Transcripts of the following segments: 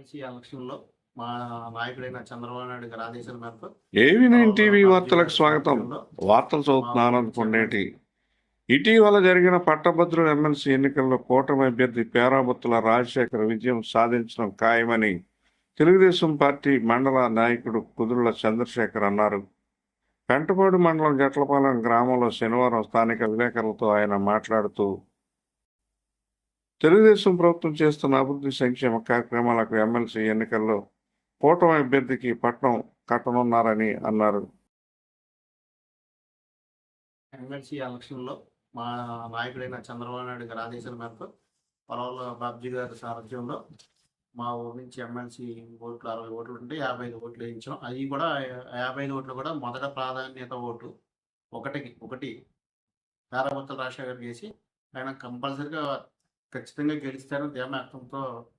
MLC ఎలక్షన్లో మా నాయకుడైన చంద్రబాబు నాయుడు గారి ఆదేశాల మేరకు ఏవి నైన్ టీవీ వార్తలకు స్వాగతం? వార్తలు చదువుతున్న ఆనంద్ కొండేటి ఇటీవల జరిగిన పట్టభద్రుల ఎమ్మెల్సీ ఎన్నికల్లో కూటమి అభ్యర్థి పేరాబత్తుల రాజశేఖర్ విజయం సాధించడం ఖాయమని తెలుగుదేశం పార్టీ మండల నాయకుడు కుదురుల చంద్రశేఖర్ అన్నారు. పెంటపాడు మండలం జట్లపాలెం గ్రామంలో శనివారం స్థానిక విలేకరులతో ఆయన మాట్లాడుతూ తెలుగుదేశం ప్రభుత్వం చేస్తున్న అభివృద్ధి సంక్షేమ కార్యక్రమాలకు ఎమ్మెల్సీ ఎన్నికల్లో కూటమి అభ్యర్థికి పట్టణం కట్టనున్నారని అన్నారు. ఎమ్మెల్సీ ఎలక్షన్లో మా నాయకుడైన చంద్రబాబు నాయుడు గారి ఆదేశాల మేరకు పొలంలో బాబ్జీ గారి సారథ్యంలో మా ఊరి నుంచి ఎమ్మెల్సీ ఓట్లు అరవై ఓట్లు ఉంటే యాభై ఐదు ఓట్లు వేయించాం. అవి కూడా యాభై ఐదు ఓట్లు కూడా మొదట ప్రాధాన్యత ఓటు ఒకటికి ఒకటి పేరాబత్తుల రాజశేఖర్ చేసి ఆయన కంపల్సరిగా ఖచ్చితంగా గెలుస్తారని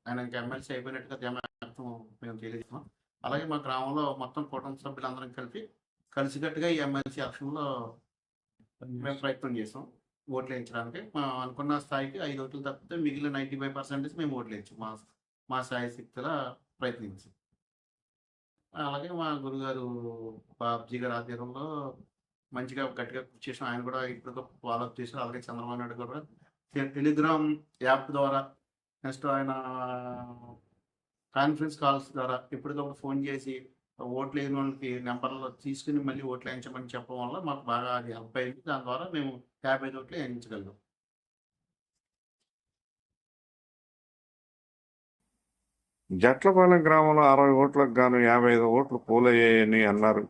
ఆయన ఇంకా ఎమ్మెల్సీ అయిపోయినట్టుగా ధ్యామార్థం మేము తెలియజేస్తాం అలాగే మా గ్రామంలో మొత్తం కుటుంబ సభ్యులందరం కలిపి కలిసికట్టుగా ఈ ఎమ్మెల్సీ ఎలక్షన్లో మేము ప్రయత్నం చేసాం ఓట్లు వేయించడానికి. మా అనుకున్న స్థాయికి ఐదు ఓట్లు తప్పితే మిగిలిన నైంటీ ఫైవ్ పర్సెంటేజ్ మేము ఓట్లు వేయించాం. మా మా స్థాయి శక్తుల ప్రయత్నించి. అలాగే మా గురుగారు బాబ్జీ గారి ఆధ్వర్యంలో మంచిగా గట్టిగా కృషి చేసాం. ఆయన కూడా ఇప్పుడు ఫాలో అప్ చేశారు. అలాగే చంద్రబాబు నాయుడు గారు కూడా టెలిగ్రామ్ యాప్ ద్వారా నెక్స్ట్ ఆయన కాన్ఫరెన్స్ కాల్స్ ద్వారా ఎప్పటికప్పుడు ఫోన్ చేసి ఓట్లు వేయని వాళ్ళకి నెంబర్లో తీసుకుని మళ్ళీ ఓట్లు వేయించమని చెప్పడం వల్ల మాకు బాగా అది హెల్ప్ అయింది. దాని ద్వారా మేము యాభై ఐదు ఓట్లు వేయించగలిగాం. జట్లపాలెం గ్రామంలో అరవై ఓట్లకు గాను యాభై ఐదు ఓట్లు పోలయ్యాయని అన్నారు.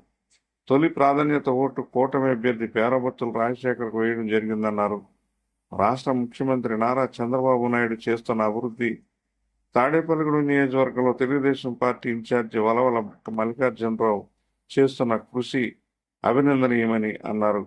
తొలి ప్రాధాన్యత ఓటు కూటమి అభ్యర్థి పేరబత్తులు రాజశేఖర్కు వేయడం జరిగిందన్నారు. రాష్ట్ర ముఖ్యమంత్రి నారా చంద్రబాబు నాయుడు చేస్తున్న అభివృద్ధి తాడేపల్లిగూడెం నియోజకవర్గంలో తెలుగుదేశం పార్టీ ఇన్ఛార్జి వలవల మల్లికార్జునరావు చేస్తున్న కృషి అభినందనీయమని అన్నారు.